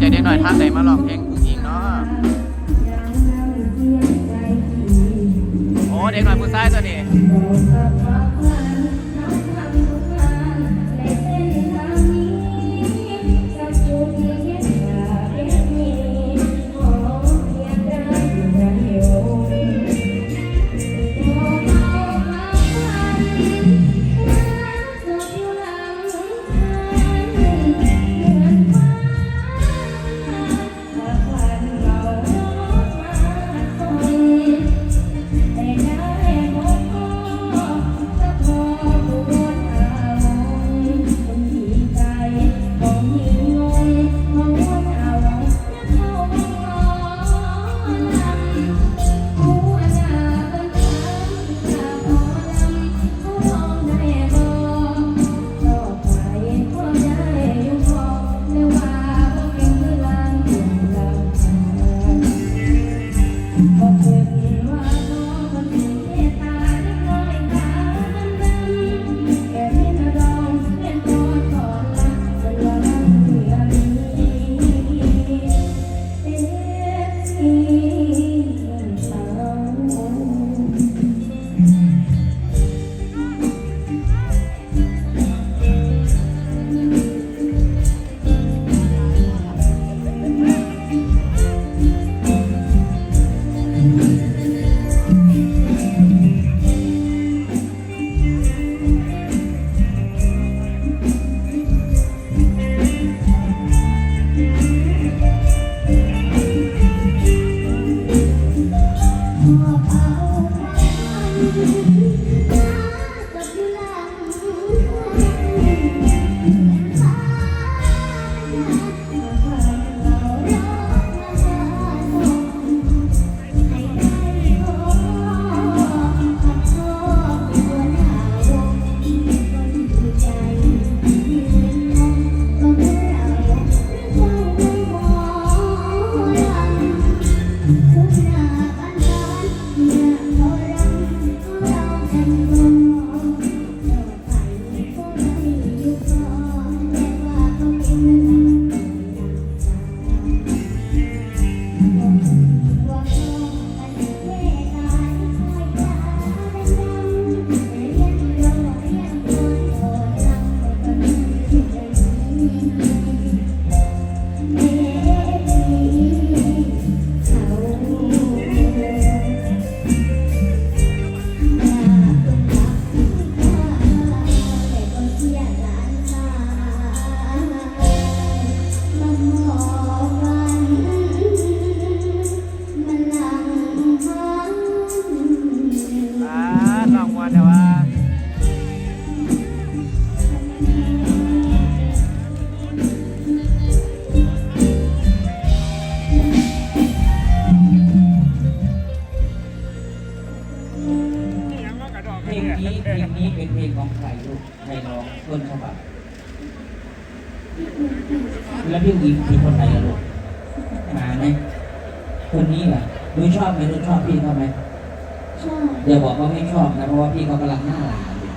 ใจเด็กหน่อยท่านไหนมาลองเพลงกุ้หญิงเนาะโอ้เด็กหน่อยผู้ชายตัวนี้ อ่ ลงนี้เพลงนี้เป็นเพลงของใครลูกใครร้องต้นฉบับแล้วพี่วิงคือคนไหนอะลูกมาไหมคนนี้เหรอหนูชอบไหมหนูชอบพี่เขาไหมชอบอย่าบอกว่าไม่ชอบนะเพราะว่าพี่เขากำลังหน้าหลานอยู่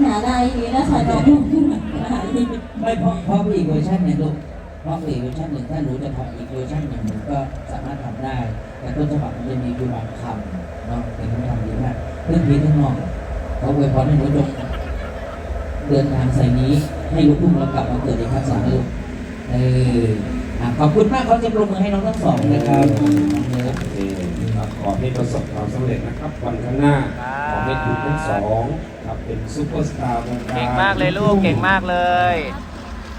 หนาได้ดีนะถ่ายน้องลูกขึ้นมาหนาดีไม่เพราะเพราะอีกเวอร์ชันหนึ่งลูกเพราะอีกเวอร์ชันหนึ่งถ้าหนูจะทำอีกเวอร์ชันหนึ่งหนูก็สามารถทำได้ แต่ต้นฉบับมันจะมีคือบางคำเนาะเป็นคำทำดีมาก เรื่องพีทั้งนอกเขาอวยพรให้หนูจงเดินทางสายนี้ให้ลูกทุ่งเรากลับมาเกิดอีกครั้งสองนะลูกเอออะขอบคุณมากเขาจะปรบมือให้น้องทั้งสองนะครับน้องเนิร์ดโอเคครับขอให้ประสบความสำเร็จนะครับวันข้างหน้าขอให้คุณทั้งสองครับเป็นซุปเปอร์สตาร์วงการเก่งมากเลยลูกเก่งมากเลย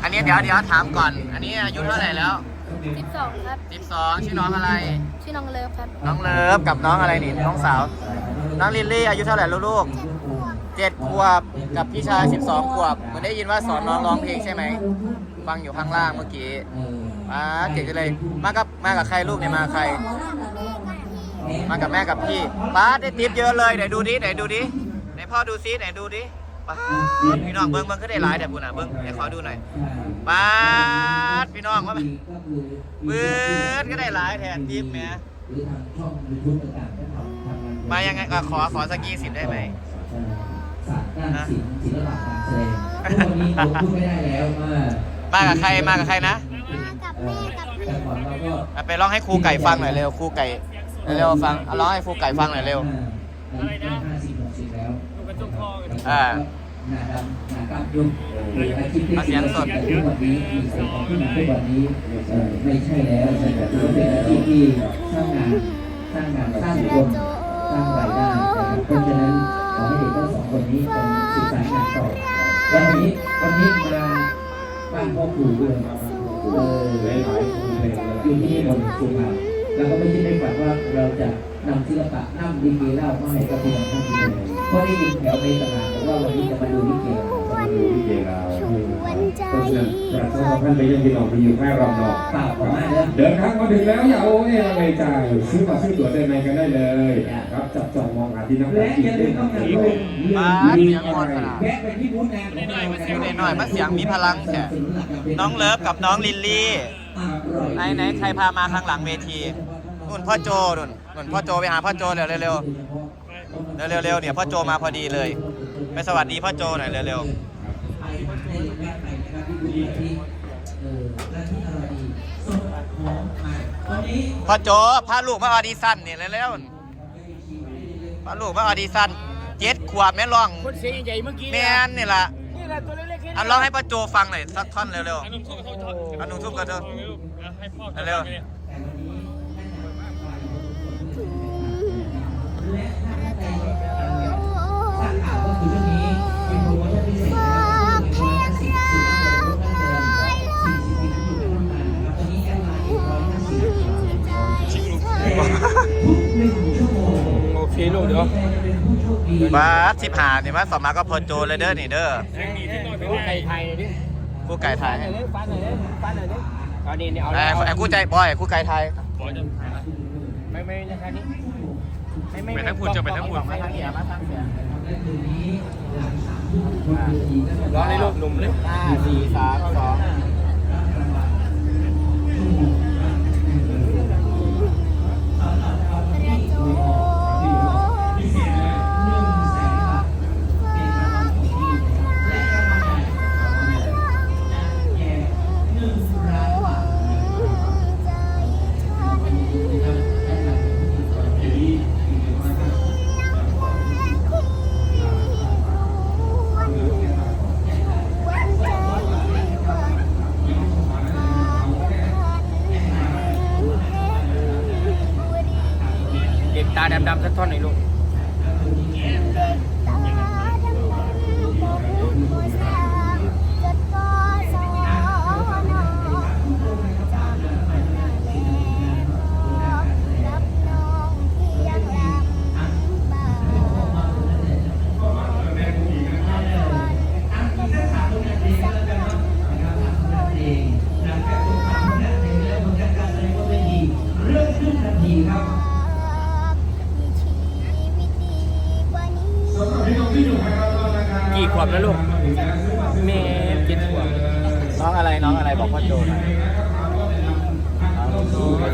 อันนี้เดี๋ยวเดี๋ยวถามก่อน อันนี้อายุเท่าไหร่แล้วสิบสองครับ 12 ชื่อน้องอะไร ชื่อน้องเลิฟครับ น้องเลิฟกับน้องอะไรนี่น้องสาว น้องลิลลี่อายุเท่าไหร่ล้วลูกเจ็ดขวบกับพี่ชาย12ขวบเหมือนได้ยินว่าสอนน้องร้องเพลงใช่ไหมฟังอยู่ข้างล่างเมื่อกี้อ่าเก่งจังเลยมากับมากับใครลูกเนี่ยมาใคร มากับแม่กับพี่ป้าได้ติปเยอะเลยไหนดูดิไหนดูดิไหนพ่อดูซิไหนดูดิป้าพี่น้องเบิ้งเบิ้งก็ได้หลายแต่บุญอะเบิ้งไหนขอดูหน่อยป้าพี่น้องว่าเบิ้งก็ได้หลายแทนทิปแหมหรือทางช่ย มายังไงก็ขอขอสักยี่สิบได้ไหมศาสตร์ด้านศิลป์ศิลปะการแสดงทุกวันนี้ผมพูดไม่ได้แล้วว่ามากับใครมากับใครนะมากับเอ่อแต่ก่อนเราก็เอาไปร้องให้ครูไก่ฟังหน่อยเร็วครูไก่เร็วๆฟังเอาร้องให้ครูไก่ฟังหน่อยเร็ว อะไรนะห้าสิบหกสิบแล้วอ่า หน้าดำหน้ากล้ามยุ่งหรืออาชีพที่เอาเสียงสดแต่ทุกวันนี้มีเสียงของขึ้นมาทุกวันนี้เอ่อไม่ใช่แล้วใช่แต่ถือเป็นอาชีพที่สร้างงานสร้างงานสร้างคน สร้างรายได้นะครับเพราะฉะนั้นขอให้เด็กทั้งสองคนนี้เป็นศึกษางานต่อแล้ววันนี้วันนี้มาบ้านพ่อครูด้วยเออหลายๆเลงนะอยู่ที่บนสุพรรณเราก็ไม่คิดไม่ฝันว่าเราจะนำศิลปะนำลิเกเล่ามาให้กับพี่น้องท่านดูเพราะได้ยินแถวในตลาดว่าวันนี้จะมาดูลิเกมาดูลิเกเรา เพราะฉะนั้นอยากจะท่านไปยังพี่น้องไปอยู่แค่รอบนอกเปล่าประมาณนั้นเดินทางมาถึงแล้วอย่าโอ้เนี่ยอะไรจ่ายซื้อบัตรซื้อตั๋วได้ไหนกันได้เลยครับจับจองมองหาที่นั่งและอย่าลืมต้องงานด้วยมาเสียงอ่อนขนาดแวะไปที่บูธงานของเราเสียงหน่อยๆมาเสียงมีพลังแค่น้องเลิฟกับน้องลิลลี่ไหนไหนใครพามาข้างหลังเวทีนุ่นพ่อโจนุ่นนุ่นพ่อโจไปหาพ่อโจเร็วเร็วเร็วเร็วเร็วเร็วเนี่ยพ่อโจมาพอดีเลย ไปสวัสดีพ่อโจหน่อยเร็วเร็ว ไปได้แวะไป นะครับที่บูธที่เออและที่อร่อยดีสดหอมมาวันนี้พ่อโจพาลูกมาออดิชั่นนี่เร็วๆพาลูกมาออดิชั่นเจ็ดขวบแม่ร้องคนเสียงใหญ่ๆเมื่อกี้แม่นนี่ล่ะนี่แหละตัวเล็กๆแค่นี้เอาร้องให้พ่อโจฟังหน่อยสักท่อนเร็วอันนุ่มทุบเขาทอดๆเอาหนุ่มทุบกันเถอะให้พ่อเร็วทรา เคลูกเดี๋ยวเป็นผู้โชคดีบาสสิบหาเนี่ยมาสอบมาก็พอโจเลยเด้อนี่เด้อลูกไก่ไทยดิคู่ไก่ไทยฟันหน่อยดิฟันหน่อยดิฟันหน่อยดิตอนนี้เนี่ยเอาไอ้ไอ้คู่ใจบอยคู่ไก่ไทยไม่ไม่นะคะนี่ไม่ไม่ไปทั้งพูดจะไปทั้งพูดมาทางเสียมาทางเสียและคืนนี้หลังสามทุ่มบนเวทีก็จะร้องในลูกหนุ่มเลยห้าสี่สามสอง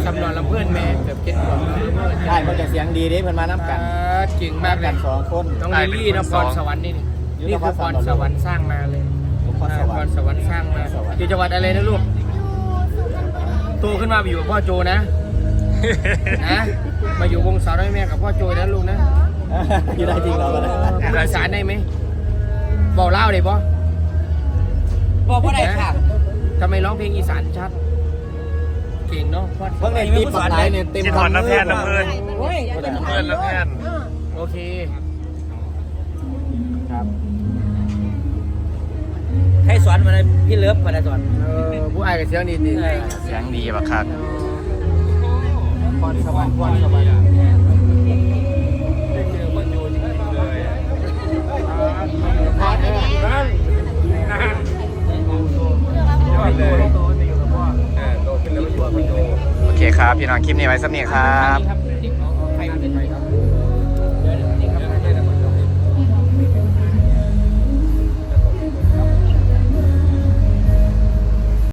สำนวนลำเพื่อนเมย์เกือบเจ็ดขวบได้ก็จะเสียงดีดิเพิ่นมาน้ำกันเก่งมากเลยสองคนน้องลิลลี่นครสวรรค์นี่นี่นี่คือพรสวรรค์สร้างมาเลยพรสวรรค์พรสวรรค์สร้างมาอยู่จังหวัดอะไรนะลูกโตขึ้นมาไปอยู่กับพ่อโจนะนะมาอยู่วงสาวน้อยแม่กับพ่อโจนะลูกนะอยู่ได้จริงเหรอวะเนี่ยพูดอีสานได้ไหมบอกเล่าวได้ปะบอกว่าได้ค่ะทำไมร้องเพลงอีสานชัด เก่งเนาะเพิ่งในตีปักไหนเนี่ยเต็มคิดหอนน้ำแพนน้ำเพื่อนโอ้ยเพื่อนน้ำแพนโอเคให้สอนมาเลยพี่เลิฟมาได้สอนเออผู้อายกับเสียงดีดีเสียงดีบักคักพรสวรรค์พรสวรรค์ยอ พี่น้องคลิปนี้ไว้สักนี้ครับครับ